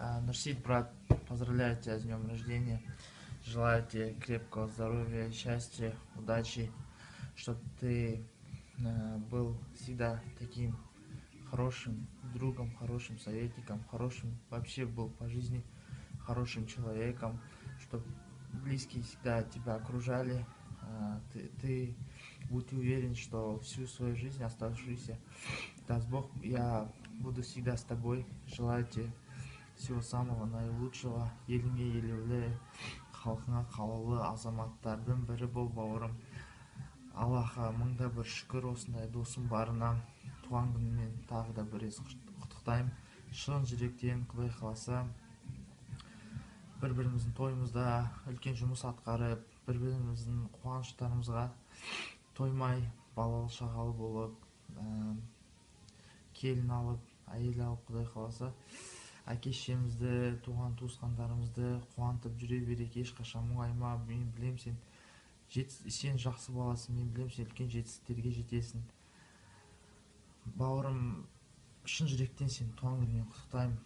А, Нурсид, брат, поздравляю тебя с днем рождения. Желаю тебе крепкого здоровья, счастья, удачи, чтобы ты э, был всегда таким хорошим другом, хорошим советником, хорошим вообще был по жизни хорошим человеком, чтобы близкие всегда тебя окружали. А, Ты, ты будь уверен, что всю свою жизнь оставшуюся, даст Бог, я буду всегда с тобой. Желаю тебе всего самого наилучшего еліңе елеулі халқыңа қалаулы азаматтардың бірі бол бауырым. Аллаға мың да бір шүкір осындай досым барына туған күнімен тағы да бір рет құт- құттықтаймын. Шын жүректен құдай қаласа бір біріміздің тойымызда үлкен жұмыс атқарып бір біріміздің қуаныштарымызға тоймай балалы шағалы болып ә, келін алып әйел алып құдай қаласа әке шешемізді туған туысқандарымызды қуантып жүре берейік. Ешқашан мұңайма мен білемін сен сен жақсы баласың мен білемін сен үлкен жетістіктерге жетесің. Бауырым шын жүректен сені туған күніңмен құттықтаймын.